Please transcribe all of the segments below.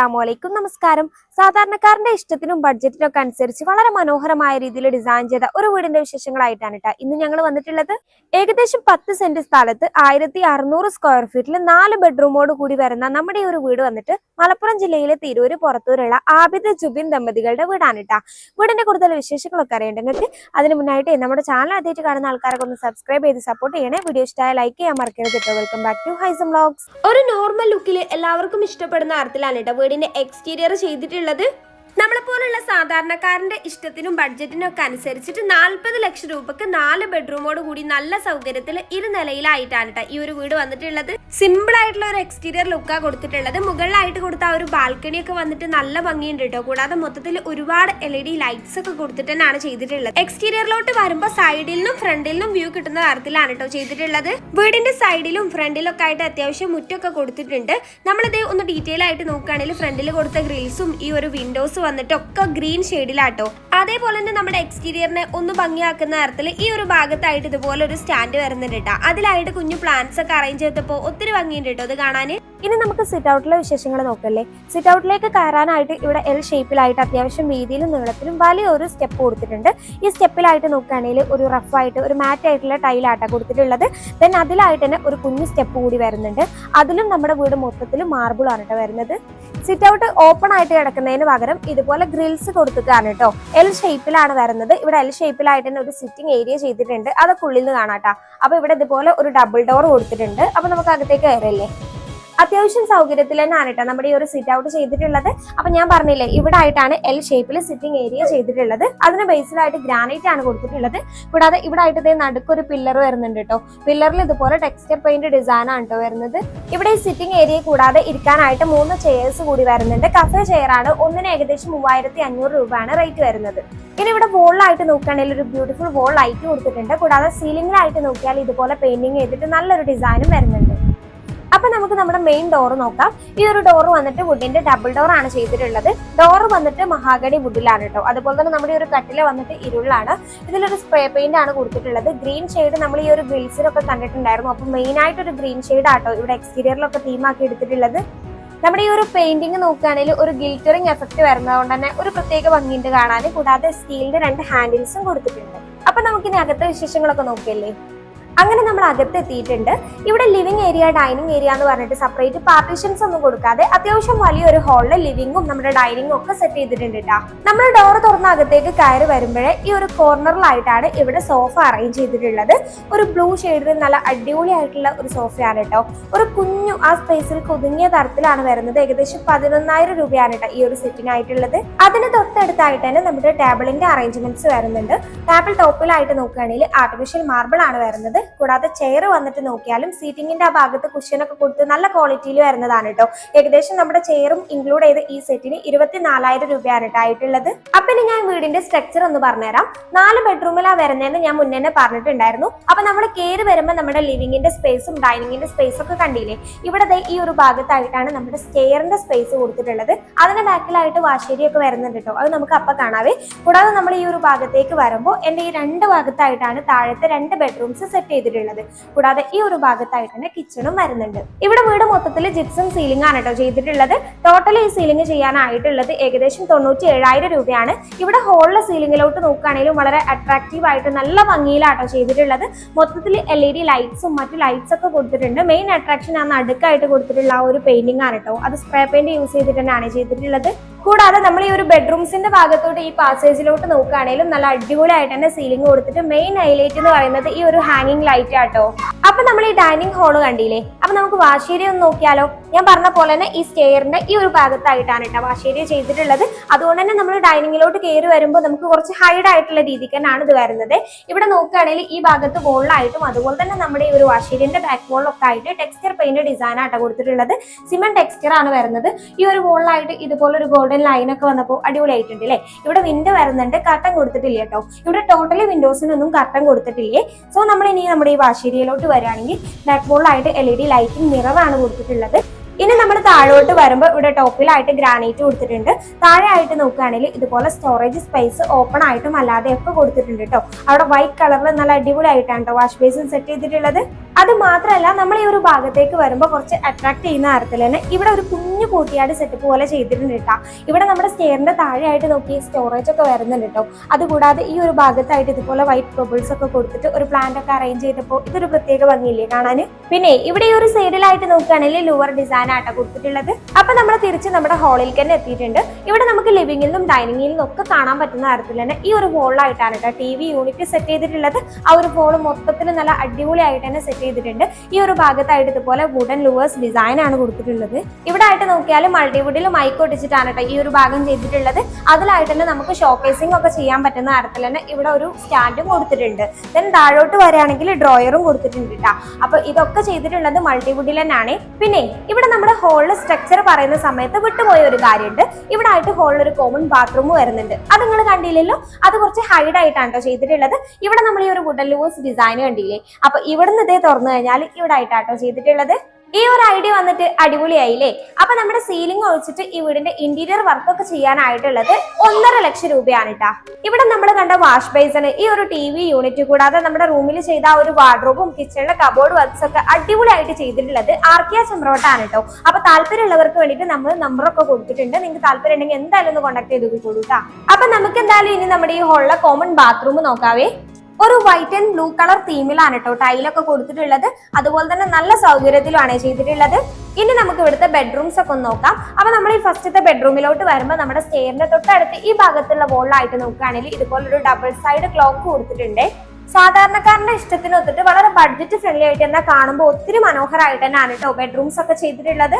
അസ്സാം വലൈക്കും നമസ്കാരം. സാധാരണക്കാരന്റെ ഇഷ്ടത്തിനും ബഡ്ജറ്റിനും ഒക്കെ അനുസരിച്ച് വളരെ മനോഹരമായ രീതിയിൽ ഡിസൈൻ ചെയ്ത ഒരു വീടിന്റെ വിശേഷങ്ങളായിട്ടാണ് കേട്ടോ ഇന്ന് ഞങ്ങൾ വന്നിട്ടുള്ളത്. ഏകദേശം പത്ത് സെന്റ് സ്ഥലത്ത് ആയിരത്തി അറുന്നൂറ് സ്ക്വയർ ഫീറ്റിൽ നാല് ബെഡ്റൂമോട് കൂടി വരുന്ന നമ്മുടെ ഈ ഒരു വീട് വന്നിട്ട് മലപ്പുറം ജില്ലയിലെ തിരൂര് പുറത്തൂരുള്ള ആബിദ് ജുബിൻ ദമ്പതികളുടെ വീടാണ് കേട്ടോ വീടിന്റെ കൂടുതൽ വിശേഷങ്ങളൊക്കെ അറിയേണ്ടെങ്കിൽ അതിന് മുന്നായിട്ട് നമ്മുടെ ചാനൽ ആദ്യമായിട്ട് കാണുന്ന ആൾക്കാരൊക്കെ ഒന്ന് സബ്സ്ക്രൈബ് ചെയ്ത് സപ്പോർട്ട് ചെയ്യണേ. വീഡിയോ ഇഷ്ടമായ ലൈക്ക് ചെയ്യാൻ മറക്കരുത് കേട്ടോ welcome back to Haisam vlogs ഒരു നോർമൽ ലുക്കിൽ എല്ലാവർക്കും ഇഷ്ടപ്പെടുന്ന അർത്ഥത്തിലാണ് കേട്ടോ വീടിന്റെ എക്സ്റ്റീരിയർ ചെയ്തിട്ടുള്ളത്. നമ്മളെ പോലുള്ള സാധാരണക്കാരന്റെ ഇഷ്ടത്തിനും ബഡ്ജറ്റിനും ഒക്കെ അനുസരിച്ചിട്ട് നാൽപ്പത് ലക്ഷം രൂപക്ക് നാല് ബെഡ്റൂമോട് കൂടി നല്ല സൗകര്യത്തിൽ ഇരുനിലയിലായിട്ടാണ് കേട്ടോ ഈ ഒരു വീട് വന്നിട്ടുള്ളത്. സിമ്പിൾ ആയിട്ടുള്ള ഒരു എക്സ്റ്റീരിയർ ലുക്കാണ് കൊടുത്തിട്ടുള്ളത്. മുകളിലായിട്ട് കൊടുത്ത ആ ഒരു ബാൽക്കണി ഒക്കെ വന്നിട്ട് നല്ല ഭംഗിയുണ്ട് കേട്ടോ കൂടാതെ മൊത്തത്തിൽ ഒരുപാട് എൽ ഇ ഡി ലൈറ്റ്സ് ഒക്കെ കൊടുത്തിട്ട് തന്നെയാണ് ചെയ്തിട്ടുള്ളത്. എക്സ്റ്റീരിയറിലോട്ട് വരുമ്പോൾ സൈഡിൽ നിന്നും ഫ്രണ്ടിൽ നിന്നും വ്യൂ കിട്ടുന്ന തരത്തിലാണ് കേട്ടോ ചെയ്തിട്ടുള്ളത്. വീടിന്റെ സൈഡിലും ഫ്രണ്ടിലും ഒക്കെ ആയിട്ട് അത്യാവശ്യം മുറ്റൊക്കെ കൊടുത്തിട്ടുണ്ട്. നമ്മളിത് ഒന്ന് ഡീറ്റെയിൽ ആയിട്ട് നോക്കുകയാണെങ്കിൽ ഫ്രണ്ടിൽ കൊടുത്ത ഗ്രിൽസും ഈ ഒരു വിൻഡോസ് വന്നിട്ട് ഒക്കെ ഗ്രീൻ ഷെയ്ഡിലാട്ടോ അതേപോലെ തന്നെ നമ്മുടെ എക്സ്റ്റീരിയറിനെ ഒന്ന് ഭംഗിയാക്കുന്ന തരത്തിൽ ഈ ഒരു ഭാഗത്തായിട്ട് ഇതുപോലെ ഒരു സ്റ്റാൻഡ് വരുന്നുണ്ട് കേട്ടോ അതിലായിട്ട് കുഞ്ഞു പ്ലാന്റ്സ് ഒക്കെ അറേഞ്ച് ചെയ്തപ്പോൾ ഒത്തിരി ഭംഗിയുണ്ട് കേട്ടോ. അത് കാണാൻ ഇനി നമുക്ക് സിറ്റ് ഔട്ടിലെ വിശേഷങ്ങൾ നോക്കല്ലേ. സിറ്റ് ഔട്ടിലേക്ക് കയറാനായിട്ട് ഇവിടെ എൽ ഷേപ്പിലായിട്ട് അത്യാവശ്യം വീതിയിലും നീളത്തിലും വലിയൊരു സ്റ്റെപ്പ് കൊടുത്തിട്ടുണ്ട്. ഈ സ്റ്റെപ്പിലായിട്ട് നോക്കുകയാണെങ്കിൽ ഒരു റഫായിട്ട് ഒരു മാറ്റ് ആയിട്ടുള്ള ടൈലാട്ടാണ് കൊടുത്തിട്ടുള്ളത്. ദെൻ അതിലായിട്ട് തന്നെ ഒരു കുഞ്ഞു സ്റ്റെപ്പ് കൂടി വരുന്നുണ്ട്. അതിലും നമ്മുടെ വീട് മൊത്തത്തിൽ മാർബിൾ ആണ് കേട്ടോ വരുന്നത്. സിറ്റ് ഔട്ട് ഓപ്പൺ ആയിട്ട് കിടക്കുന്നതിന് പകരം ഇതുപോലെ ഗ്രിൽസ് കൊടുത്തിട്ടാണ് കേട്ടോ. എൽ ഷേപ്പിലാണ് വരുന്നത്. ഇവിടെ എൽ ഷേപ്പിലായിട്ട് തന്നെ ഒരു സിറ്റിംഗ് ഏരിയ ചെയ്തിട്ടുണ്ട്. അതൊക്കെ ഉള്ളിൽ നിന്ന് കാണാട്ടോ അപ്പൊ ഇവിടെ ഇതുപോലെ ഒരു ഡബിൾ ഡോർ കൊടുത്തിട്ടുണ്ട്. അപ്പൊ നമുക്ക് അകത്തേക്ക് കയറല്ലേ അത്യാവശ്യം സൗകര്യത്തിൽ തന്നെയാണ് കേട്ടോ നമ്മുടെ ഈ ഒരു സിറ്റ് ഔട്ട് ചെയ്തിട്ടുള്ളത്. അപ്പൊ ഞാൻ പറഞ്ഞില്ലേ ഇവിടെ ആയിട്ടാണ് എൽ ഷേപ്പിൽ സിറ്റിംഗ് ഏരിയ ചെയ്തിട്ടുള്ളത്. അതിന് ബേസിലായിട്ട് ഗ്രാനൈറ്റ് ആണ് കൊടുത്തിട്ടുള്ളത്. കൂടാതെ ഇവിടെ ആയിട്ട് ഇതേ നടുക്കൊരു പില്ലർ വരുന്നുണ്ട് കേട്ടോ. പില്ലറിൽ ഇതുപോലെ ടെക്സ്ചർ പെയിന്റ് ഡിസൈൻ ആണ് കേട്ടോ വരുന്നത്. ഇവിടെ ഈ സിറ്റിംഗ് ഏരിയ കൂടാതെ ഇരിക്കാനായിട്ട് മൂന്ന് ചെയർസ് കൂടി വരുന്നുണ്ട്. കഫേ ചെയർ ആണ്. ഒന്നിന് ഏകദേശം മൂവായിരത്തി അഞ്ഞൂറ് രൂപയാണ് റേറ്റ് വരുന്നത്. ഇനി ഇവിടെ വോളിലായിട്ട് നോക്കുകയാണെങ്കിൽ ഒരു ബ്യൂട്ടിഫുൾ വോൾ ലൈറ്റ് കൊടുത്തിട്ടുണ്ട്. കൂടാതെ സീലിംഗിലായിട്ട് നോക്കിയാൽ ഇതുപോലെ പെയിന്റിങ് ചെയ്തിട്ട് നല്ലൊരു ഡിസൈനും വരുന്നുണ്ട്. അപ്പൊ നമുക്ക് നമ്മുടെ മെയിൻ ഡോർ നോക്കാം. ഒരു ഡോർ വന്നിട്ട് വുഡിന്റെ ഡബിൾ ഡോർ ആണ് ചെയ്തിട്ടുള്ളത്. ഡോർ വന്നിട്ട് മഹാഗണി വുഡിലാണ് കേട്ടോ അതുപോലെ തന്നെ നമ്മുടെ ഒരു കട്ടില വന്നിട്ട് ഇരുളാണ്. ഇതിലൊരു സ്പ്രേ പെയിന്റ് ആണ് കൊടുത്തിട്ടുള്ളത്. ഗ്രീൻ ഷെയ്ഡ് നമ്മൾ ഈ ഒരു ഗ്രിൽസിലൊക്കെ കണ്ടിട്ടുണ്ടായിരുന്നു. അപ്പൊ മെയിൻ ആയിട്ട് ഒരു ഗ്രീൻ ഷെയ്ഡ് ആട്ടോ ഇവിടെ എക്സ്റ്റീരിയറിലൊക്കെ തീമാക്കി എടുത്തിട്ടുള്ളത്. നമ്മുടെ ഈ ഒരു പെയിന്റിങ് നോക്കുകയാണെങ്കിൽ ഒരു ഗിൽറ്ററിങ് എഫക്ട് വരുന്നതുകൊണ്ട് തന്നെ ഒരു പ്രത്യേക ഭംഗിയുണ്ട് കാണാൻ. കൂടാതെ സ്റ്റീലിന്റെ രണ്ട് ഹാൻഡിൽസും കൊടുത്തിട്ടുണ്ട്. അപ്പൊ നമുക്കിനി അകത്തെ വിശേഷങ്ങളൊക്കെ നോക്കിയല്ലേ? അങ്ങനെ നമ്മൾ അകത്തെത്തിയിട്ടുണ്ട്. ഇവിടെ ലിവിംഗ് ഏരിയ ഡൈനിങ് ഏരിയ എന്ന് പറഞ്ഞിട്ട് സെപ്പറേറ്റ് പാർട്ടീഷൻസ് ഒന്നും കൊടുക്കാതെ അത്യാവശ്യം വലിയൊരു ഹാളിൽ ലിവിംഗും നമ്മുടെ ഡൈനിങ്ങും ഒക്കെ സെറ്റ് ചെയ്തിട്ടുണ്ട് നമ്മൾ ഡോർ തുറന്ന അകത്തേക്ക് കയറി വരുമ്പോഴേ ഈ ഒരു കോർണറിലായിട്ടാണ് ഇവിടെ സോഫ അറേഞ്ച് ചെയ്തിട്ടുള്ളത്. ഒരു ബ്ലൂ ഷെയ്ഡിൽ നല്ല അടിപൊളിയായിട്ടുള്ള ഒരു സോഫയാണ് കേട്ടോ ഒരു കുഞ്ഞു ആ സ്പേസിൽ കുതുങ്ങിയ തരത്തിലാണ് വരുന്നത്. ഏകദേശം പതിനൊന്നായിരം രൂപയാണ് കേട്ടോ ഈ ഒരു സെറ്റിനായിട്ടുള്ളത് അതിന് തൊട്ടടുത്തായിട്ട് തന്നെ നമ്മുടെ ടേബിളിന്റെ അറേഞ്ച്മെന്റ്സ് വരുന്നുണ്ട്. ടേബിൾ ടോപ്പിലായിട്ട് നോക്കുകയാണെങ്കിൽ ആർട്ടിഫിഷ്യൽ മാർബിൾ ആണ് വരുന്നത്. കൂടാതെ ചെയർ വന്നിട്ട് നോക്കിയാലും സീറ്റിംഗിന്റെ ആ ഭാഗത്ത് കുഷ്യനൊക്കെ കൊടുത്ത് നല്ല ക്വാളിറ്റിയിൽ വരുന്നതാണ് കേട്ടോ. ഏകദേശം നമ്മുടെ ചെയറും ഇൻക്ലൂഡ് ചെയ്ത് ഈ സെറ്റിന് ഇരുപത്തിനാലായിരം രൂപയാണ് ആയിട്ടുള്ളത്. അപ്പൊ ഇനി ഞാൻ വീടിന്റെ സ്ട്രക്ചർ ഒന്ന് പറഞ്ഞുതരാം. നാല് ബെഡ്റൂമിലാ വരുന്നതെന്ന് ഞാൻ മുന്നേ തന്നെ പറഞ്ഞിട്ടുണ്ടായിരുന്നു. അപ്പൊ നമ്മൾ കയറി വരുമ്പോൾ നമ്മുടെ ലിവിംഗിന്റെ സ്പേസും ഡൈനിങ്ങിന്റെ സ്പേസും ഒക്കെ കണ്ടില്ലേ? ഇവിടെ ഈ ഒരു ഭാഗത്തായിട്ടാണ് നമ്മുടെ സ്റ്റെയറിന്റെ സ്പേസ് കൊടുത്തിട്ടുള്ളത്. അതിന്റെ ബാക്കിലായിട്ട് വാശേരിയൊക്കെ വരുന്നുണ്ട് കേട്ടോ. അത് നമുക്ക് അപ്പൊ കാണാവേ. കൂടാതെ നമ്മൾ ഈ ഒരു ഭാഗത്തേക്ക് വരുമ്പോൾ എന്റെ ഈ രണ്ട് ഭാഗത്തായിട്ടാണ് താഴത്തെ രണ്ട് ബെഡ്റൂംസ് സെറ്റ് ചെയ്തിട്ടുള്ളത്. കൂടാതെ ഈ ഒരു ഭാഗത്തായിട്ട് തന്നെ കിച്ചണും വരുന്നുണ്ട്. ഇവിടെ വീട് മൊത്തത്തിൽ ജിപ്സം സീലിംഗ് ആണ് കേട്ടോ ചെയ്തിട്ടുള്ളത്. ടോട്ടൽ ഈ സീലിംഗ് ചെയ്യാനായിട്ടുള്ളത് ഏകദേശം തൊണ്ണൂറ്റി ഏഴായിരം രൂപയാണ്. ഇവിടെ ഹോളിലെ സീലിംഗിലോട്ട് നോക്കുകയാണെങ്കിലും വളരെ അട്രാക്റ്റീവ് ആയിട്ട് നല്ല ഭംഗിയിലാട്ടോ ചെയ്തിട്ടുള്ളത്. മൊത്തത്തിൽ എൽ ഇ ഡി ലൈറ്റ്സും മറ്റു ലൈറ്റ്സ് ഒക്കെ കൊടുത്തിട്ടുണ്ട്. മെയിൻ അട്രാക്ഷൻ ആ നടുക്കായിട്ട് കൊടുത്തിട്ടുള്ള ആ ഒരു പെയിന്റിംഗ് ആണ് കേട്ടോ അത് സ്പ്രേ പെയിന്റ് യൂസ് ചെയ്തിട്ട് തന്നെയാണ് ചെയ്തിട്ടുള്ളത്. കൂടാതെ നമ്മൾ ഈ ഒരു ബെഡ്റൂംസിന്റെ ഭാഗത്തോട്ട് ഈ പാസേജിലോട്ട് നോക്കുകയാണെങ്കിലും നല്ല അടിപൊളിയായിട്ട് തന്നെ സീലിംഗ് കൊടുത്തിട്ട് മെയിൻ ഹൈലൈറ്റ് എന്ന് പറയുന്നത് ഈ ഒരു ഹാങ്ങിങ് ലൈറ്റ് ആട്ടോ. അപ്പൊ നമ്മൾ ഈ ഡൈനിങ് ഹാൾ കണ്ടില്ലേ? അപ്പൊ നമുക്ക് വാശേരി ഒന്ന് നോക്കിയാലോ? ഞാൻ പറഞ്ഞ പോലെ തന്നെ ഈ സ്റ്റെയറിന്റെ ഈ ഒരു ഭാഗത്തായിട്ടാണ് കേട്ടോ വാശേരി ചെയ്തിട്ടുള്ളത്. അതുകൊണ്ട് തന്നെ നമ്മൾ ഡൈനിങ്ങിലോട്ട് കയറി വരുമ്പോൾ നമുക്ക് കുറച്ച് ഹൈഡ് ആയിട്ടുള്ള രീതിക്ക് തന്നെയാണ് ഇത് വരുന്നത്. ഇവിടെ നോക്കുകയാണെങ്കിൽ ഈ ഭാഗത്ത് ഗോളിലായിട്ടും അതുപോലെ തന്നെ നമ്മുടെ ഈ ഒരു വാശേരിന്റെ ബാക്ക് വോളിലൊക്കെ ആയിട്ട് ടെക്സ്ചർ പെയിന്റ് ഡിസൈൻ ആട്ടോ കൊടുത്തിട്ടുള്ളത്. സിമെന്റ് ടെക്സ്ചർ ആണ് വരുന്നത്. ഈ ഒരു വോളിലായിട്ട് ഇതുപോലെ ഒരു ഗോൾഡൻ ലൈൻ ഒക്കെ വന്നപ്പോൾ അടിപൊളിയായിട്ടുണ്ട് അല്ലേ ഇവിടെ വിൻഡോ വരുന്നുണ്ട്. കർട്ടൻ കൊടുത്തിട്ടില്ല കേട്ടോ. ഇവിടെ ടോട്ടലി വിൻഡോസിനൊന്നും കർട്ടൻ കൊടുത്തിട്ടില്ലേ? സോ നമ്മൾ ഇനി നമ്മുടെ ഈ വാശേരിയിലോട്ട് വരികയാണെങ്കിൽ ബാക്ക് ബോളിലായിട്ട് എൽ ഇ ഡി ലൈറ്റിംഗ് മിററാണ് കൊടുത്തിട്ടുള്ളത്. ഇനി നമ്മൾ താഴോട്ട് വരുമ്പോൾ ഇവിടെ ടോപ്പിലായിട്ട് ഗ്രാനൈറ്റ് കൊടുത്തിട്ടുണ്ട്. താഴെ ആയിട്ട് നോക്കുകയാണെങ്കിൽ ഇതുപോലെ സ്റ്റോറേജ് സ്പേസ് ഓപ്പൺ ആയിട്ടും അല്ലാതെ ഒക്കെ കൊടുത്തിട്ടുണ്ട് കേട്ടോ അവിടെ വൈറ്റ് കളറിൽ നല്ല അടിപൊളിയായിട്ടാണ് കേട്ടോ വാഷ് ബേസിൻ സെറ്റ് ചെയ്തിട്ടുള്ളത്. അത് മാത്രമല്ല നമ്മൾ ഈ ഒരു ഭാഗത്തേക്ക് വരുമ്പോൾ കുറച്ച് അട്രാക്ട് ചെയ്യുന്ന തരത്തിൽ തന്നെ ഇവിടെ ഒരു കുഞ്ഞു കൂട്ടിയാട് സെറ്റപ്പ് പോലെ ചെയ്തിട്ടുണ്ട് കേട്ടോ ഇവിടെ നമ്മുടെ സ്റ്റെയറിന്റെ താഴെയായിട്ട് നോക്കി സ്റ്റോറേജ് ഒക്കെ വരുന്നുണ്ട് കേട്ടോ അതുകൂടാതെ ഈ ഒരു ഭാഗത്തായിട്ട് ഇതുപോലെ വൈറ്റ് ബബിൾസ് ഒക്കെ കൊടുത്തിട്ട് ഒരു പ്ലാന്റ് ഒക്കെ അറേഞ്ച് ചെയ്തപ്പോൾ ഇതൊരു പ്രത്യേക ഭംഗിയില്ലേ കാണാൻ പിന്നെ ഇവിടെ ഈ ഒരു സൈഡിലായിട്ട് നോക്കുകയാണെങ്കിൽ ലോവർ ഡിസൈൻ ആട്ടോ കൊടുത്തിട്ടുള്ളത്. അപ്പൊ നമ്മൾ തിരിച്ച് നമ്മുടെ ഹാളിൽ തന്നെ എത്തിയിട്ടുണ്ട്. ഇവിടെ നമുക്ക് ലിവിംഗിൽ നിന്നും ഡൈനിങ്ങിൽ നിന്നും ഒക്കെ കാണാൻ പറ്റുന്ന തരത്തിൽ തന്നെ ഈ ഒരു ഹോളിലായിട്ടാണ് കേട്ടോ ടി വി യൂണിറ്റ് സെറ്റ് ചെയ്തിട്ടുള്ളത്. ആ ഒരു ഹോൾ മൊത്തത്തിൽ നല്ല അടിപൊളിയായിട്ട് തന്നെ സെറ്റ് ചെയ്തിട്ടുണ്ട്. ഈ ഒരു ഭാഗത്തായിട്ട് ഇതുപോലെ വുഡൻ ലൂവേഴ്സ് ഡിസൈൻ ആണ് കൊടുത്തിട്ടുള്ളത്. ഇവിടെ ആയിട്ട് നോക്കിയാൽ മൾട്ടിവുഡിൽ മൈക്ക് ഒട്ടിച്ചിട്ടാണ് കേട്ടോ ഈ ഒരു ഭാഗം ചെയ്തിട്ടുള്ളത്. അതിലായിട്ട് തന്നെ നമുക്ക് ഷോക്കേസിംഗ് ഒക്കെ ചെയ്യാൻ പറ്റുന്ന തരത്തിൽ തന്നെ ഇവിടെ ഒരു സ്റ്റാൻഡും കൊടുത്തിട്ടുണ്ട്. ദെൻ താഴോട്ട് വരികയാണെങ്കിൽ ഡ്രോയറും കൊടുത്തിട്ടുണ്ട് കേട്ടോ. അപ്പൊ ഇതൊക്കെ ചെയ്തിട്ടുള്ളത് മൾട്ടിവുഡിൽ തന്നെയാണ്. പിന്നെ ഇവിടെ നമ്മുടെ ഹോളിൽ സ്ട്രക്ചർ പറയുന്ന സമയത്ത് വിട്ടുപോയ ഒരു കാര്യമുണ്ട്. ഇവിടെ ആയിട്ട് ഹോളിൽ ഒരു കോമൺ ബാത്റൂം വരുന്നുണ്ട്. അത് നിങ്ങൾ കണ്ടില്ലല്ലോ? അത് കുറച്ച് ഹൈഡ് ആയിട്ടാണ് കേട്ടോ ചെയ്തിട്ടുള്ളത്. ഇവിടെ നമ്മൾ ഈ ഒരു വുഡൻ ലൂസ് ഡിസൈൻ കണ്ടില്ലേ? അപ്പൊ ഇവിടുന്ന് ഇതേ കഴിഞ്ഞാൽ ഇവിടെ ആയിട്ടാട്ടോ ചെയ്തിട്ടുള്ളത്. ഈ ഒരു ഐഡിയ വന്നിട്ട് അടിപൊളിയായില്ലേ? അപ്പൊ നമ്മുടെ സീലിംഗ് ഒഴിച്ചിട്ട് ഈ വീടിന്റെ ഇന്റീരിയർ വർക്ക് ഒക്കെ ചെയ്യാനായിട്ടുള്ളത് ഒന്നര ലക്ഷം രൂപയാണ് കേട്ടാ ഇവിടെ നമ്മൾ കണ്ട വാഷ് ബേസിന് ഈ ഒരു ടി വി യൂണിറ്റ് കൂടാതെ നമ്മുടെ റൂമിൽ ചെയ്ത ആ ഒരു വാർഡ്രോബും കിച്ചണിലെ കബോർഡ് വർക്ക്സ് ഒക്കെ അടിപൊളിയായിട്ട് ചെയ്തിട്ടുള്ളത് ആർക്കിയ ചെമ്പ്രോട്ടാണ് കേട്ടോ. അപ്പൊ താല്പര്യമുള്ളവർക്ക് വേണ്ടിയിട്ട് നമ്മൾ നമ്പറൊക്കെ കൊടുത്തിട്ടുണ്ട്. നിങ്ങൾക്ക് താല്പര്യം ഉണ്ടെങ്കിൽ എന്തായാലും ഒന്ന് കോൺടാക്ട് ചെയ്ത് നോക്കിക്കോളൂ അപ്പൊ നമുക്ക് എന്തായാലും ഇനി നമ്മുടെ ഈ ഹോളിലെ കോമൺ ബാത്റൂം നോക്കാവേ. ഒരു വൈറ്റ് ആൻഡ് ബ്ലൂ കളർ തീമിലാണ് കേട്ടോ ടൈലൊക്കെ കൊടുത്തിട്ടുള്ളത്. അതുപോലെ തന്നെ നല്ല സൗകര്യത്തിലുമാണ് ചെയ്തിട്ടുള്ളത്. ഇനി നമുക്ക് ഇവിടുത്തെ ബെഡ്റൂംസ് ഒക്കെ ഒന്ന് നോക്കാം. അപ്പൊ നമ്മൾ ഈ ഫസ്റ്റത്തെ ബെഡ്റൂമിലോട്ട് വരുമ്പോൾ നമ്മുടെ സ്റ്റെയറിന്റെ തൊട്ടടുത്ത് ഈ ഭാഗത്തുള്ള വോളിലായിട്ട് നോക്കുകയാണെങ്കിൽ ഇതുപോലൊരു ഡബിൾ സൈഡ് ക്ലോക്ക് കൊടുത്തിട്ടുണ്ട്. സാധാരണക്കാരന്റെ ഇഷ്ടത്തിന് ഒത്തിട്ട് വളരെ ബഡ്ജറ്റ് ഫ്രണ്ട്ലി ആയിട്ട് തന്നെ കാണുമ്പോൾ ഒത്തിരി മനോഹരമായിട്ട് തന്നെയാണ് കേട്ടോ ബെഡ്റൂംസ് ഒക്കെ ചെയ്തിട്ടുള്ളത്.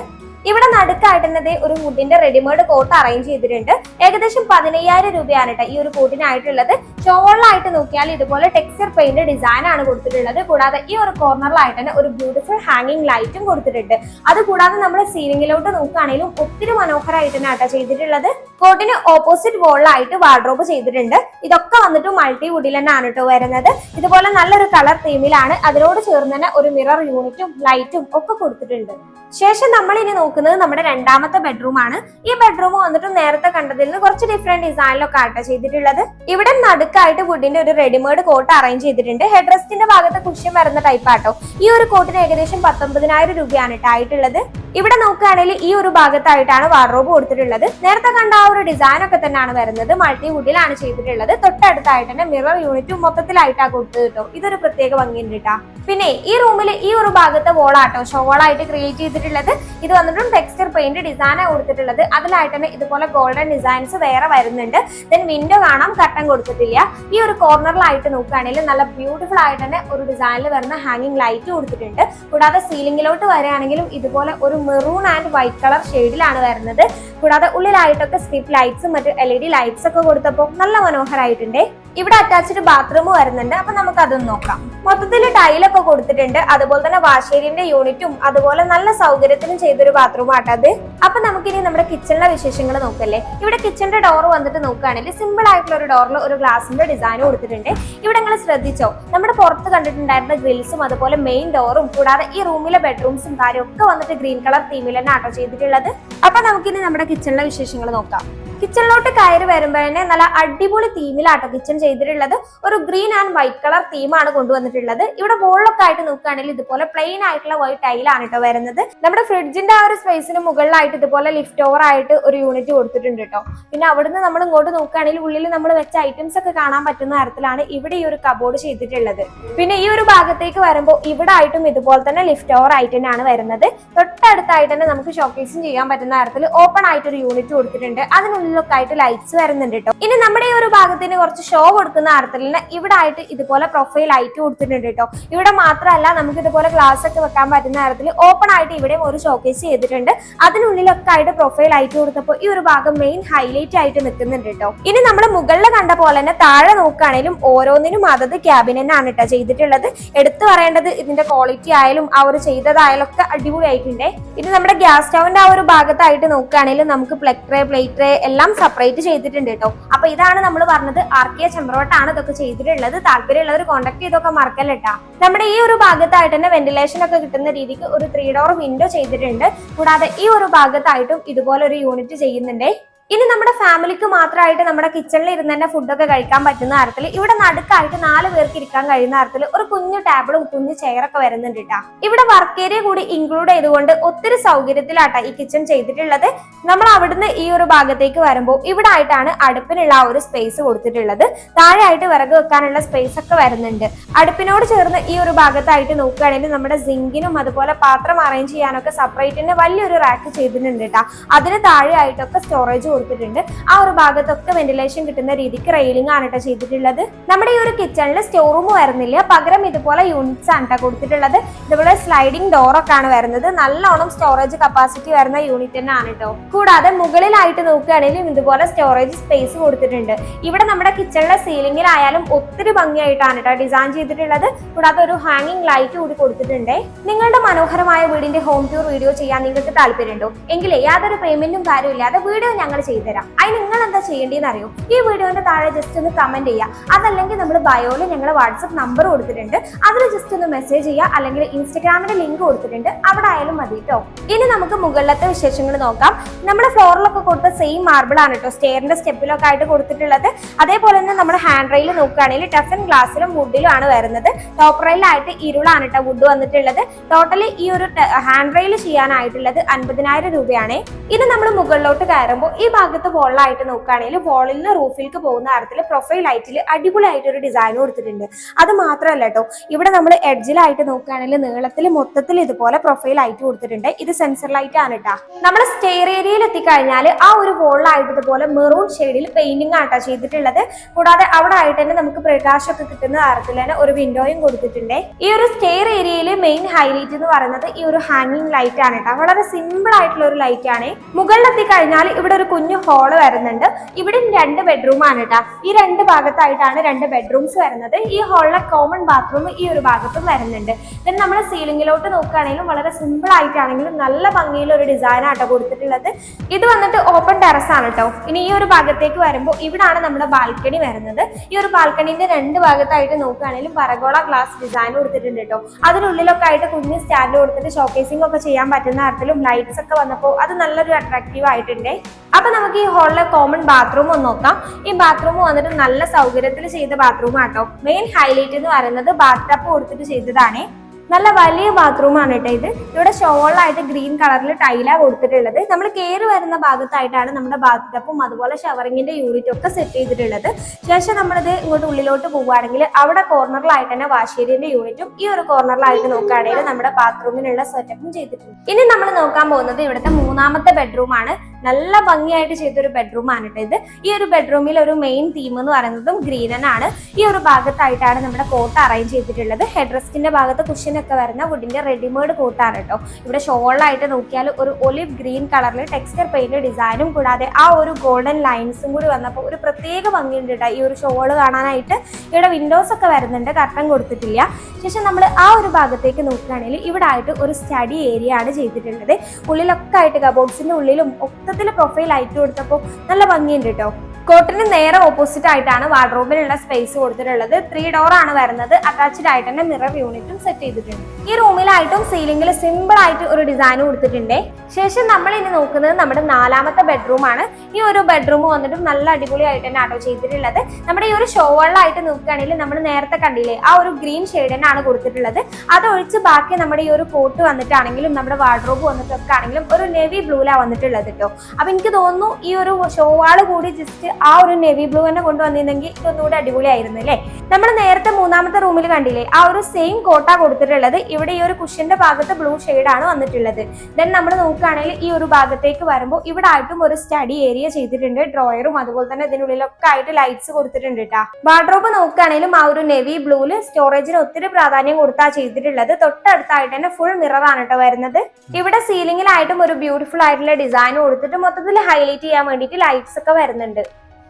ഇവിടെ നടുക്കായിട്ട് തന്നെ ഒരു വുഡിന്റെ റെഡിമേഡ് കോട്ട് അറേഞ്ച് ചെയ്തിട്ടുണ്ട്. ഏകദേശം പതിനയ്യായിരം രൂപയാണ് കേട്ടോ ഈ ഒരു കോട്ടിനായിട്ടുള്ളത് ഷോളിലായിട്ട് നോക്കിയാൽ ഇതുപോലെ ടെക്സ്ചർ പെയിന്റ് ഡിസൈൻ ആണ് കൊടുത്തിട്ടുള്ളത്. കൂടാതെ ഈ ഒരു കോർണറിലായിട്ട് തന്നെ ഒരു ബ്യൂട്ടിഫുൾ ഹാങ്ങിങ് ലൈറ്റും കൊടുത്തിട്ടുണ്ട്. അത് കൂടാതെ നമ്മൾ സീലിംഗിലോട്ട് നോക്കുകയാണെങ്കിലും ഒത്തിരി മനോഹരമായിട്ട് തന്നെ ആട്ടോ ചെയ്തിട്ടുള്ളത്. കോട്ടിന് ഓപ്പോസിറ്റ് വോളിലായിട്ട് വാർഡ്രോബ് ചെയ്തിട്ടുണ്ട്. ഇതൊക്കെ വന്നിട്ട് മൾട്ടി വുഡിൽ തന്നെയാണ് കേട്ടോ വരുന്നത്. ഇതുപോലെ നല്ലൊരു കളർ തീമിലാണ് അതിനോട് ചേർന്ന് തന്നെ ഒരു മിറർ യൂണിറ്റും ലൈറ്റും ഒക്കെ കൊടുത്തിട്ടുണ്ട്. ശേഷം നമ്മൾ ഇനി നോക്കുന്നത് നമ്മുടെ രണ്ടാമത്തെ ബെഡ്റൂം ആണ്. ഈ ബെഡ്റൂം വന്നിട്ട് നേരത്തെ കണ്ടതിൽ നിന്ന് കുറച്ച് ഡിഫറെന്റ് ഡിസൈനിലൊക്കെ ആട്ടോ ചെയ്തിട്ടുള്ളത്. ഇവിടെ നടുക്കായിട്ട് വുഡിന്റെ ഒരു റെഡിമെയ്ഡ് കോട്ട് അറേഞ്ച് ചെയ്തിട്ടുണ്ട്. ഹെഡ് റെസ്റ്റിന്റെ ഭാഗത്ത് കുഷ്യൻ വരുന്ന ടൈപ്പ് ആട്ടോ. ഈ ഒരു കോട്ടിന് ഏകദേശം പത്തൊമ്പതിനായിരം രൂപയാണ് ട്ടോ ആയിട്ടുള്ളത്. ഇവിടെ നോക്കുകയാണെങ്കിൽ ഈ ഒരു ഭാഗത്തായിട്ടാണ് വാർഡ്രോബ് കൊടുത്തിട്ടുള്ളത്. നേരത്തെ കണ്ട ആ ഒരു ഡിസൈൻ ഒക്കെ തന്നെയാണ് വരുന്നത്. മൾട്ടി വുഡിലാണ് ചെയ്തിട്ടുള്ളത്. തൊട്ടടുത്തായിട്ട് തന്നെ മിറർ യൂണിറ്റും മൊത്തത്തിലായിട്ടാണ് കൊടുത്തത് കേട്ടോ ഇതൊരു പ്രത്യേക ഭംഗിയുണ്ട് കേട്ടോ പിന്നെ ഈ റൂമിൽ ഈ ഒരു ഭാഗത്തെ വോളാട്ടോ ഷോളായിട്ട് ക്രിയേറ്റ് ചെയ്തിട്ടുള്ളത്. ഇത് വന്നിട്ടും ടെക്സ്ചർ പെയിന്റ് ഡിസൈനാണ് കൊടുത്തിട്ടുള്ളത്. അതിലായിട്ട് തന്നെ ഇതുപോലെ ഗോൾഡൻ ഡിസൈൻസ് വേറെ വരുന്നുണ്ട്. ദെൻ വിൻഡോ കാണാം കട്ടൻ കൊടുത്തിട്ടില്ല. ഈ ഒരു കോർണറിലായിട്ട് നോക്കുകയാണെങ്കിൽ നല്ല ബ്യൂട്ടിഫുൾ ആയിട്ട് തന്നെ ഒരു ഡിസൈനിൽ വരുന്ന ഹാങ്ങിങ് ലൈറ്റ് കൊടുത്തിട്ടുണ്ട്. കൂടാതെ സീലിംഗിലോട്ട് വരികയാണെങ്കിലും ഇതുപോലെ ഒരു മെറൂൺ ആൻഡ് വൈറ്റ് കളർ ഷെയ്ഡിലാണ് വരുന്നത്. കൂടാതെ ഉള്ളിലായിട്ടൊക്കെ സ്ട്രിപ്പ് ലൈറ്റ്സും മറ്റു എൽ ഇ ഡി ലൈറ്റ്സ് ഒക്കെ കൊടുത്തപ്പോൾ നല്ല മനോഹരമായിട്ടുണ്ട് ഇവിടെ അറ്റാച്ച്ഡ് ബാത്റൂം വരുന്നുണ്ട്. അപ്പൊ നമുക്ക് അതൊന്ന് നോക്കാം. മൊത്തത്തിൽ ടൈലൊക്കെ കൊടുത്തിട്ടുണ്ട്. അതുപോലെ തന്നെ വാഷേരിന്റെ യൂണിറ്റും അതുപോലെ നല്ല സൗകര്യത്തിനും ചെയ്തൊരു ബാത്റൂം ആട്ടത് അപ്പൊ നമുക്കിനി നമ്മുടെ കിച്ചണിലെ വിശേഷങ്ങൾ നോക്കല്ലേ? ഇവിടെ കിച്ചണിന്റെ ഡോർ വന്നിട്ട് നോക്കുകയാണെങ്കിൽ സിമ്പിൾ ആയിട്ടുള്ള ഒരു ഡോറിൽ ഒരു ഗ്ലാസിന്റെ ഡിസൈൻ കൊടുത്തിട്ടുണ്ട്. ഇവിടെ നിങ്ങൾ ശ്രദ്ധിച്ചോ? നമ്മുടെ പുറത്ത് കണ്ടിട്ടുണ്ടായിരുന്ന ഗ്രിൽസും അതുപോലെ മെയിൻ ഡോറും കൂടാതെ ഈ റൂമിലെ ബെഡ്റൂംസും കാര്യമൊക്കെ വന്നിട്ട് ഗ്രീൻ കളർ തീമിൽ തന്നെ ആട്ടോ ചെയ്തിട്ടുള്ളത്. അപ്പൊ നമുക്കിനി നമ്മുടെ കിച്ചണിലെ വിശേഷങ്ങൾ നോക്കാം. കിച്ചണിലോട്ട് കയറി വരുമ്പോഴേ നല്ല അടിപൊളി തീമിലാട്ടോ കിച്ചൺ ചെയ്തിട്ടുള്ളത്. ഒരു ഗ്രീൻ ആൻഡ് വൈറ്റ് കളർ തീമാണ് കൊണ്ടുവന്നിട്ടുള്ളത്. ഇവിടെ മുകളിലൊക്കെ ആയിട്ട് നോക്കുകയാണെങ്കിൽ ഇതുപോലെ പ്ലെയിൻ ആയിട്ടുള്ള വൈറ്റ് ടൈലാണ് കേട്ടോ വരുന്നത്. നമ്മുടെ ഫ്രിഡ്ജിന്റെ ആ ഒരു സ്പേസിന് മുകളിലായിട്ട് ഇതുപോലെ ലിഫ്റ്റ് ഓവർ ആയിട്ട് ഒരു യൂണിറ്റ് കൊടുത്തിട്ടുണ്ട് കേട്ടോ പിന്നെ അവിടുന്ന് നമ്മൾ ഇങ്ങോട്ട് നോക്കുകയാണെങ്കിൽ ഉള്ളിൽ നമ്മൾ വെച്ച ഐറ്റംസ് ഒക്കെ കാണാൻ പറ്റുന്ന തരത്തിലാണ് ഇവിടെ ഈ ഒരു കബോർഡ് ചെയ്തിട്ടുള്ളത്. പിന്നെ ഈ ഒരു ഭാഗത്തേക്ക് വരുമ്പോൾ ഇവിടെ ആയിട്ടും ഇതുപോലെ തന്നെ ലിഫ്റ്റ് ഓവർ ആയിട്ട് തന്നെയാണ് വരുന്നത്. തൊട്ടടുത്തായിട്ട് തന്നെ നമുക്ക് ഷോക്കേസും ചെയ്യാൻ പറ്റുന്ന തരത്തിൽ ഓപ്പൺ ആയിട്ട് ഒരു യൂണിറ്റ് കൊടുത്തിട്ടുണ്ട്. അതിനുള്ളിലൊക്കെ ആയിട്ട് ലൈറ്റ്സ് വരുന്നുണ്ട് കേട്ടോ ഇനി നമ്മുടെ ഈ ഒരു ഭാഗത്തിന് കുറച്ച് ഷോ കൊടുക്കുന്ന ആർത്തലിന് ഇവിടെ ആയിട്ട് ഇതുപോലെ പ്രൊഫൈൽ ലൈറ്റ് കൊടുത്തിട്ടുണ്ട് കേട്ടോ ഇവിടെ മാത്രമല്ല നമുക്ക് ഇതുപോലെ ഗ്ലാസ് ഒക്കെ വെക്കാൻ പറ്റുന്ന തരത്തിൽ ഓപ്പൺ ആയിട്ട് ഇവിടെയും ഒരു ഷോക്കേസ് ചെയ്തിട്ടുണ്ട്. അതിനുള്ളിലൊക്കെ ആയിട്ട് പ്രൊഫൈൽ ലൈറ്റ് കൊടുത്തപ്പോൾ ഈ ഒരു ഭാഗം മെയിൻ ഹൈലൈറ്റ് ആയിട്ട് നിൽക്കുന്നുണ്ട് കേട്ടോ ഇനി നമ്മൾ മുകളിൽ കണ്ട പോലെ തന്നെ താഴെ നോക്കുകയാണെങ്കിലും ഓരോന്നിനും അതത് ക്യാബിനാണ് കേട്ടോ ചെയ്തിട്ടുള്ളത്. എടുത്തു പറയേണ്ടത് ഇതിന്റെ ക്വാളിറ്റി ആയാലും ആ ഒരു ചെയ്തതായാലും ഒക്കെ അടിപൊളിയായിട്ടുണ്ട്. ഇനി നമ്മുടെ ഗ്യാസ് സ്റ്റൗവിന്റെ ആ ഒരു ഭാഗത്തായിട്ട് നോക്കുകയാണെങ്കിലും നമുക്ക് പ്ലഗ് ട്രേ പ്ലേറ്റ് എല്ലാം സെപ്പറേറ്റ് ചെയ്തിട്ടുണ്ട് കേട്ടോ അപ്പൊ ഇതാണ് നമ്മൾ പറഞ്ഞത് ആർ കെ ചെമ്പ്രവട്ടാണ് ഇതൊക്കെ ചെയ്തിട്ടുള്ളത്. താല്പര്യമുള്ളവർ കോൺടാക്ട് ചെയ്തൊക്കെ മറക്കല്ലട്ടാ നമ്മുടെ ഈ ഒരു ഭാഗത്തായിട്ട് തന്നെ വെന്റിലേഷൻ ഒക്കെ കിട്ടുന്ന രീതിക്ക് ഒരു ത്രീ ഡോർ വിൻഡോ ചെയ്തിട്ടുണ്ട്. കൂടാതെ ഈ ഒരു ഭാഗത്തായിട്ടും ഇതുപോലെ ഒരു യൂണിറ്റ് ചെയ്യുന്നുണ്ട്. ഇനി നമ്മുടെ ഫാമിലിക്ക് മാത്രമായിട്ട് നമ്മുടെ കിച്ചണിൽ ഇരുന്ന് തന്നെ ഫുഡൊക്കെ കഴിക്കാൻ പറ്റുന്ന തരത്തിൽ ഇവിടെ നടുക്കായിട്ട് നാല് പേർക്ക് ഇരിക്കാൻ കഴിയുന്ന തരത്തിൽ ഒരു കുഞ്ഞു ടേബിളും കുഞ്ഞു ചെയറൊക്കെ വരുന്നുണ്ട് കേട്ടാ ഇവിടെ വർക്ക് ഏരിയ കൂടി ഇൻക്ലൂഡ് ചെയ്തുകൊണ്ട് ഒത്തിരി സൗകര്യത്തിലാട്ടാ ഈ കിച്ചൺ ചെയ്തിട്ടുള്ളത്. നമ്മൾ അവിടുന്ന് ഈ ഒരു ഭാഗത്തേക്ക് വരുമ്പോൾ ഇവിടെ ആയിട്ടാണ് അടുപ്പിനുള്ള ആ ഒരു സ്പേസ് കൊടുത്തിട്ടുള്ളത്. താഴെയായിട്ട് വിറക് വെക്കാനുള്ള സ്പേസ് ഒക്കെ വരുന്നുണ്ട്. അടുപ്പിനോട് ചേർന്ന് ഈ ഒരു ഭാഗത്തായിട്ട് നോക്കുകയാണെങ്കിൽ നമ്മുടെ സിങ്കിനും അതുപോലെ പാത്രം അറേഞ്ച് ചെയ്യാനൊക്കെ തന്നെ വലിയൊരു റാക്ക് ചെയ്തിട്ടുണ്ട് കേട്ടാ അതിന് താഴെയായിട്ടൊക്കെ സ്റ്റോറേജ് കൊടുത്തിട്ടുണ്ട്. ആ ഒരു ഭാഗത്തൊക്കെ വെന്റിലേഷൻ കിട്ടുന്ന രീതിക്ക് റെയിലിംഗ് ആണ് കേട്ടോ ചെയ്തിട്ടുള്ളത്. നമ്മുടെ ഈ ഒരു കിച്ചണിൽ സ്റ്റോർ റൂം വരുന്നില്ല. പകരം ഇതുപോലെ യൂണിറ്റ്സ് ആണ് കേട്ടോ കൊടുത്തിട്ടുള്ളത്. ഇതുപോലെ സ്ലൈഡിംഗ് ഡോറൊക്കെ ആണ് വരുന്നത്. നല്ലോണം സ്റ്റോറേജ് കപ്പാസിറ്റി വരുന്ന യൂണിറ്റ് തന്നെ ആണ് കേട്ടോ കൂടാതെ മുകളിലായിട്ട് നോക്കുകയാണെങ്കിലും ഇതുപോലെ സ്റ്റോറേജ് സ്പേസ് കൊടുത്തിട്ടുണ്ട്. ഇവിടെ നമ്മുടെ കിച്ചണിലെ സീലിംഗിലായാലും ഒത്തിരി ഭംഗിയായിട്ടാണ് കേട്ടോ ഡിസൈൻ ചെയ്തിട്ടുള്ളത്. കൂടാതെ ഒരു ഹാങ്ങിങ് ലൈറ്റ് കൂടി കൊടുത്തിട്ടുണ്ട്. നിങ്ങളുടെ മനോഹരമായ വീടിന്റെ ഹോം ടൂർ വീഡിയോ ചെയ്യാൻ നിങ്ങൾക്ക് താല്പര്യമുണ്ടോ? എങ്കിലേ യാതൊരു പേയ്മെന്റും കാര്യമില്ലാതെ വീഡിയോ ഞങ്ങൾ ചെയ്തുതരാം. അതിന് നിങ്ങൾ എന്താ ചെയ്യേണ്ടതെന്ന് അറിയോ? ഈ വീഡിയോന്റെ താഴെ ജസ്റ്റ് ഒന്ന് കമന്റ് ചെയ്യുക. അതല്ലെങ്കിൽ നമ്മൾ ബയോയിൽ ഞങ്ങൾ വാട്സപ്പ് നമ്പർ കൊടുത്തിട്ടുണ്ട്. അതിൽ ജസ്റ്റ് ഒന്ന് മെസ്സേജ് ചെയ്യുക. അല്ലെങ്കിൽ ഇൻസ്റ്റഗ്രാമിന്റെ ലിങ്ക് കൊടുത്തിട്ടുണ്ട്. അവിടെ ആയാലും മതി കേട്ടോ ഇനി നമുക്ക് മുകളിലത്തെ വിശേഷങ്ങൾ നോക്കാം. നമ്മുടെ ഫ്ലോറിലൊക്കെ കൊടുത്ത സെയിം മാർബിൾ ആണ് കേട്ടോ സ്റ്റെയറിന്റെ സ്റ്റെപ്പിലൊക്കെ ആയിട്ട് കൊടുത്തിട്ടുള്ളത്. അതേപോലെ തന്നെ നമ്മുടെ ഹാൻഡ് റെയിൽ നോക്കുകയാണെങ്കിൽ ടഫൻ ഗ്ലാസ്സിലും വുഡിലും ആണ് വരുന്നത്. ടോപ്പ് റെയിലായിട്ട് ഇരുളാണ് കേട്ടോ വുഡ് വന്നിട്ടുള്ളത്. ടോട്ടലി ഈ ഒരു ഹാൻഡ് റെയിൽ ചെയ്യാനായിട്ടുള്ളത് അൻപതിനായിരം രൂപയാണ്. ഇനി നമ്മൾ മുകളിലോട്ട് കയറുമ്പോൾ ഈ ഭാഗത്ത് വോളിലായിട്ട് നോക്കുകയാണെങ്കിൽ വോളിൽ നിന്ന് റൂഫിലേക്ക് പോകുന്ന തരത്തിൽ പ്രൊഫൈൽ ലൈറ്റിൽ അടിപൊളിയായിട്ട് ഒരു ഡിസൈൻ കൊടുത്തിട്ടുണ്ട്. അത് മാത്രമല്ല കേട്ടോ ഇവിടെ നമ്മൾ എഡ്ജിലായിട്ട് നോക്കുകയാണെങ്കിൽ നീളത്തിൽ മൊത്തത്തിൽ ഇതുപോലെ പ്രൊഫൈൽ ലൈറ്റ് കൊടുത്തിട്ടുണ്ട്. ഇത് സെൻസർ ലൈറ്റ് ആണ് കേട്ടോ നമ്മൾ സ്റ്റെയർ ഏരിയയിൽ എത്തിക്കഴിഞ്ഞാൽ ആ ഒരു വോളിലായിട്ട് ഇതുപോലെ മെറൂൺ ഷെയ്ഡിൽ പെയിന്റിംഗ് ആട്ടാ ചെയ്തിട്ടുള്ളത്. കൂടാതെ അവിടെ ആയിട്ട് തന്നെ നമുക്ക് പ്രകാശമൊക്കെ കിട്ടുന്ന തരത്തിൽ തന്നെ ഒരു വിൻഡോയും കൊടുത്തിട്ടുണ്ട്. ഈ ഒരു സ്റ്റെയർ ഏരിയയിൽ മെയിൻ ഹൈലൈറ്റ് എന്ന് പറയുന്നത് ഈ ഒരു ഹാങ്ങിങ് ലൈറ്റ് ആണ് കേട്ടോ വളരെ സിമ്പിൾ ആയിട്ടുള്ള ഒരു ലൈറ്റ് ആണ്. മുകളിലെത്തി കഴിഞ്ഞാൽ ഇവിടെ ഒരു കുഞ്ഞു ഹോൾ വരുന്നുണ്ട്. ഇവിടെ രണ്ട് ബെഡ്റൂം ആണ് കേട്ടോ ഈ രണ്ട് ഭാഗത്തായിട്ടാണ് രണ്ട് ബെഡ്റൂംസ് വരുന്നത്. ഈ ഹോളിലെ കോമൺ ബാത്റൂം ഈ ഒരു ഭാഗത്തും വരുന്നുണ്ട്. ദെൻ നമ്മൾ സീലിംഗിലോട്ട് നോക്കുകയാണെങ്കിലും വളരെ സിമ്പിൾ ആയിട്ടാണെങ്കിലും നല്ല ഭംഗിയിൽ ഒരു ഡിസൈൻ ആട്ടോ കൊടുത്തിട്ടുള്ളത്. ഇത് വന്നിട്ട് ഓപ്പൺ ടെറസ് ആണ് കേട്ടോ ഇനി ഈ ഒരു ഭാഗത്തേക്ക് വരുമ്പോൾ ഇവിടാണ് നമ്മുടെ ബാൽക്കണി വരുന്നത്. ഈ ഒരു ബാൽക്കണിന്റെ രണ്ട് ഭാഗത്തായിട്ട് നോക്കുകയാണെങ്കിലും പരഗോള ഗ്ലാസ് ഡിസൈൻ കൊടുത്തിട്ടുണ്ട് കേട്ടോ അതിനുള്ളിലൊക്കെ ആയിട്ട് കുഞ്ഞ് സ്റ്റാൻഡ് കൊടുത്തിട്ട് ഷോക്കേസിംഗ് ഒക്കെ ചെയ്യാൻ പറ്റുന്ന തരത്തിലും ലൈറ്റ്സ് ഒക്കെ വന്നപ്പോൾ അത് നല്ലൊരു അട്രാക്റ്റീവ് ആയിട്ടുണ്ട്. അപ്പൊ നമുക്ക് ഈ ഹോളിലെ കോമൺ ബാത്റൂം ഒന്ന് നോക്കാം. ഈ ബാത്റൂം വന്നിട്ട് നല്ല സൗകര്യത്തിൽ ചെയ്ത ബാത്റൂം ആട്ടോ. മെയിൻ ഹൈലൈറ്റ് എന്ന് പറയുന്നത് ബാത്ത് ടപ്പ് കൊടുത്തിട്ട് ചെയ്തതാണേ. നല്ല വലിയ ബാത്റൂം ആണ് കേട്ടോ ഇത്. ഇവിടെ ഷോളായിട്ട് ഗ്രീൻ കളറിൽ ടൈലാ കൊടുത്തിട്ടുള്ളത്. നമ്മൾ കയറി വരുന്ന ഭാഗത്തായിട്ടാണ് നമ്മുടെ ബാത്ത് ടപ്പും അതുപോലെ ഷവറിങ്ങിന്റെ യൂണിറ്റും ഒക്കെ സെറ്റ് ചെയ്തിട്ടുള്ളത്. ശേഷം നമ്മളിത് ഇങ്ങോട്ട് ഉള്ളിലോട്ട് പോവുകയാണെങ്കിൽ അവിടെ കോർണറിലായിട്ട് തന്നെ വാഷേരിയന്റെ യൂണിറ്റും ഈ ഒരു കോർണറിലായിട്ട് നോക്കുകയാണെങ്കിൽ നമ്മുടെ ബാത്റൂമിനുള്ള സെറ്റപ്പും ചെയ്തിട്ടുണ്ട്. ഇനി നമ്മൾ നോക്കാൻ പോകുന്നത് ഇവിടുത്തെ മൂന്നാമത്തെ ബെഡ്റൂം ആണ്. നല്ല ഭംഗിയായിട്ട് ചെയ്തൊരു ബെഡ്റൂം ആണ് കേട്ടോ ഇത്. ഈ ഒരു ബെഡ്റൂമിൽ ഒരു മെയിൻ തീം എന്ന് പറയുന്നതും ഗ്രീനൻ ആണ്. ഈ ഒരു ഭാഗത്തായിട്ടാണ് നമ്മുടെ കോട്ട് അറേഞ്ച് ചെയ്തിട്ടുള്ളത്. ഹെഡ് റെസ്റ്റിന്റെ ഭാഗത്ത് കുഷൻ ഒക്കെ വരുന്ന വുഡിന്റെ റെഡിമെയ്ഡ് കോട്ടാണ് കേട്ടോ ഇവിടെ ഷോളായിട്ട് നോക്കിയാൽ ഒരു ഒലിവ് ഗ്രീൻ കളറിൽ ടെക്സ്ചർ പെയിന്റ് ഡിസൈനും കൂടാതെ ആ ഒരു ഗോൾഡൻ ലൈൻസും കൂടി വന്നപ്പോൾ ഒരു പ്രത്യേക ഭംഗിയുണ്ട് കേട്ടോ ഈ ഒരു ഷോൾ കാണാനായിട്ട്. ഇവിടെ വിൻഡോസ് ഒക്കെ വരുന്നുണ്ട്. കർട്ടൻ കൊടുത്തിട്ടില്ല. ശേഷം നമ്മൾ ആ ഒരു ഭാഗത്തേക്ക് നോക്കുകയാണെങ്കിൽ ഇവിടെ ആയിട്ട് ഒരു സ്റ്റഡി ഏരിയ ആണ് ചെയ്തിട്ടുള്ളത്. ഉള്ളിലൊക്കെ ആയിട്ട് കബോർഡ്സിന്റെ ഉള്ളിലും മൊത്തത്തിൽ പ്രൊഫൈൽ അയച്ചു കൊടുത്തപ്പോൾ നല്ല ഭംഗിയുണ്ട് കേട്ടോ കോട്ടിന് നേരെ ഓപ്പോസിറ്റ് ആയിട്ടാണ് വാർഡ്രോബിനുള്ള സ്പേസ് കൊടുത്തിട്ടുള്ളത്. ത്രീ ഡോർ ആണ് വരുന്നത്. അറ്റാച്ച്ഡ് ആയിട്ട് തന്നെ മിറർ യൂണിറ്റും സെറ്റ് ചെയ്തിട്ടുണ്ട്. ഈ റൂമിലായിട്ടും സീലിംഗിൽ സിമ്പിൾ ആയിട്ട് ഒരു ഡിസൈൻ കൊടുത്തിട്ടുണ്ട്. ശേഷം നമ്മൾ ഇനി നോക്കുന്നത് നമ്മുടെ നാലാമത്തെ ബെഡ്റൂം ആണ്. ഈ ഒരു ബെഡ്റൂം വന്നിട്ട് നല്ല അടിപൊളിയായിട്ട് തന്നെ ആട്ടോ ചെയ്തിട്ടുള്ളത്. നമ്മുടെ ഈ ഒരു ഷോവളിലായിട്ട് നോക്കുകയാണെങ്കിൽ നമ്മൾ നേരത്തെ കണ്ടില്ലേ ആ ഒരു ഗ്രീൻ ഷെയ്ഡ് തന്നെയാണ് കൊടുത്തിട്ടുള്ളത്. അതൊഴിച്ച് ബാക്കി നമ്മുടെ ഈ ഒരു കോട്ട് വന്നിട്ടാണെങ്കിലും നമ്മുടെ വാർഡ്രോബ് വന്നിട്ടൊക്കെ ആണെങ്കിലും ഒരു നെവി ബ്ലൂലാണ് വന്നിട്ടുള്ളത് കേട്ടോ അപ്പൊ എനിക്ക് തോന്നുന്നു ഈ ഒരു ഷോവാൾ കൂടി ജസ്റ്റ് ആ ഒരു നെവി ബ്ലൂ തന്നെ കൊണ്ടുവന്നിരുന്നെങ്കിൽ ഇതൊന്നുകൂടി അടിപൊളിയായിരുന്നു അല്ലേ നമ്മൾ നേരത്തെ മൂന്നാമത്തെ റൂമിൽ കണ്ടില്ലേ ആ ഒരു സെയിം കോട്ട കൊടുത്തിട്ടുള്ളത് ഇവിടെ ഈ ഒരു കുഷ്യന്റെ ഭാഗത്ത് ബ്ലൂ ആണ് വന്നിട്ടുള്ളത്. ദെൻ നമ്മൾ നോക്കുകയാണെങ്കിൽ ഈ ഒരു ഭാഗത്തേക്ക് വരുമ്പോൾ ഇവിടെ ആയിട്ടും ഒരു സ്റ്റഡി ഏരിയ ചെയ്തിട്ടുണ്ട് ഡ്രോയറും അതുപോലെ തന്നെ ഇതിനുള്ളിലൊക്കെ ആയിട്ട് ലൈറ്റ്സ് കൊടുത്തിട്ടുണ്ട് കേട്ടോ വാർഡ്രോബ് നോക്കുകയാണെങ്കിലും ആ ഒരു നെവി ബ്ലൂൽ സ്റ്റോറേജിന് ഒത്തിരി പ്രാധാന്യം കൊടുത്താ ചെയ്തിട്ടുള്ളത്. തൊട്ടടുത്തായിട്ട് തന്നെ ഫുൾ മിറർ ആണ് കേട്ടോ വരുന്നത്. ഇവിടെ സീലിംഗിലായിട്ടും ഒരു ബ്യൂട്ടിഫുൾ ആയിട്ടുള്ള ഡിസൈൻ കൊടുത്തിട്ട് മൊത്തത്തിൽ ഹൈലൈറ്റ് ചെയ്യാൻ വേണ്ടിയിട്ട് ലൈറ്റ്സ് ഒക്കെ വരുന്നുണ്ട്.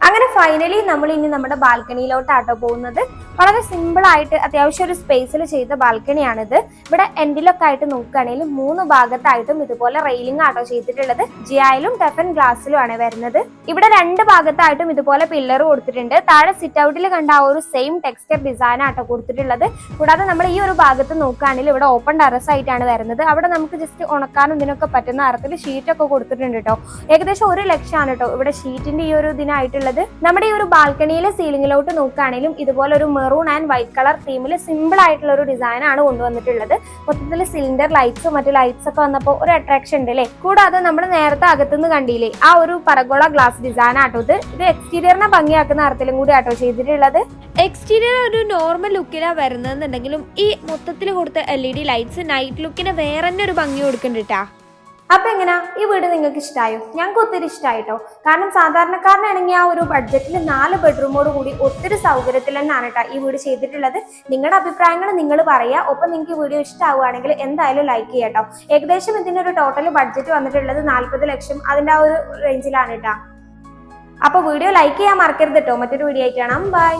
അങ്ങനെ ഫൈനലി നമ്മൾ ഇനി നമ്മുടെ ബാൽക്കണിയിലോട്ടാട്ടോ പോകുന്നത്. വളരെ സിമ്പിൾ ആയിട്ട് അത്യാവശ്യം ഒരു സ്പേസിൽ ചെയ്ത ബാൽക്കണിയാണിത് ഇവിടെ എൻഡിലൊക്കെ ആയിട്ട് നോക്കുകയാണെങ്കിൽ മൂന്ന് ഭാഗത്തായിട്ടും ഇതുപോലെ റെയിലിംഗ് ആട്ടോ ചെയ്തിട്ടുള്ളത്. ജിയായിലും ടെഫൻ ഗ്ലാസ്സിലും ആണ് വരുന്നത്. ഇവിടെ രണ്ട് ഭാഗത്തായിട്ടും ഇതുപോലെ പില്ലർ കൊടുത്തിട്ടുണ്ട്. താഴെ സിറ്റ് ഔട്ടിൽ കണ്ട ആ ഒരു സെയിം ടെക്സ്റ്റർ ഡിസൈൻ ആട്ടോ കൊടുത്തിട്ടുള്ളത്. കൂടാതെ നമ്മൾ ഈ ഒരു ഭാഗത്ത് നോക്കുകയാണെങ്കിൽ ഇവിടെ ഓപ്പൺ ടെറസ് ആയിട്ടാണ് വരുന്നത്. അവിടെ നമുക്ക് ജസ്റ്റ് ഉണക്കാനും ഇതിനൊക്കെ പറ്റുന്ന തരത്തിൽ ഷീറ്റ് ഒക്കെ കൊടുത്തിട്ടുണ്ട് കേട്ടോ ഏകദേശം ഒരു ലക്ഷമാണ് കേട്ടോ ഇവിടെ ഷീറ്റിന്റെ ഈ ഒരു ഇതിനായിട്ടുള്ളത് നമ്മുടെ ഈ ഒരു ബാൽക്കണിയിലെ സീലിംഗിലോട്ട് നോക്കുകയാണെങ്കിലും ഇതുപോലെ ഒരു മെറൂൺ ആൻഡ് വൈറ്റ് കളർ തീമിൽ സിമ്പിൾ ആയിട്ടുള്ള ഒരു ഡിസൈൻ ആണ് കൊണ്ടുവന്നിട്ടുള്ളത്. മൊത്തത്തിൽ സിലിണ്ടർ ലൈറ്റ്സും മറ്റു ലൈറ്റ്സ് ഒക്കെ വന്നപ്പോൾ ഒരു അട്രാക്ഷൻ ഉണ്ട് അല്ലേ? കൂടാതെ നമ്മൾ നേരത്തെ അകത്തുനിന്ന് കണ്ടില്ലേ ആ ഒരു പറഗോള ഗ്ലാസ് ഡിസൈൻ ആട്ടോ ഇത്. ഇത് എക്സ്റ്റീരിയറിനെ ഭംഗിയാക്കുന്ന തരത്തിലും കൂടി ആട്ടോ ചെയ്തിട്ടുള്ളത്. എക്സ്റ്റീരിയർ ഒരു നോർമൽ ലുക്കിലാണ് വരുന്നതെന്നുണ്ടെങ്കിലും ഈ മൊത്തത്തിൽ കൊടുത്ത L E D lights night ലുക്കിന് വേറെ തന്നെ ഒരു ഭംഗി കൊടുക്കുന്നുണ്ട് അപ്പൊ എങ്ങനെയാ ഈ വീട് നിങ്ങൾക്ക് ഇഷ്ടമായോ ഞങ്ങൾക്ക് ഒത്തിരി ഇഷ്ടമായിട്ടോ കാരണം സാധാരണക്കാരനാണെങ്കിൽ ആ ഒരു ബഡ്ജറ്റിൽ നാല് ബെഡ്റൂമോട് കൂടി ഒത്തിരി സൗകര്യത്തിൽ തന്നെയാണ് കേട്ടോ ഈ വീട് ചെയ്തിട്ടുള്ളത്. നിങ്ങളുടെ അഭിപ്രായങ്ങൾ നിങ്ങൾ പറയുക. ഒപ്പം നിങ്ങൾക്ക് ഈ വീഡിയോ ഇഷ്ടമാവുകയാണെങ്കിൽ എന്തായാലും ലൈക്ക് ചെയ്യാട്ടോ ഏകദേശം ഇതിനൊരു ടോട്ടൽ ബഡ്ജറ്റ് വന്നിട്ടുള്ളത് നാൽപ്പത് ലക്ഷം അതിന്റെ ആ ഒരു റേഞ്ചിലാണ് കേട്ടോ അപ്പൊ വീഡിയോ ലൈക്ക് ചെയ്യാൻ മറക്കരുത് കേട്ടോ മറ്റൊരു വീഡിയോ ആയിട്ട് കാണാം. ബൈ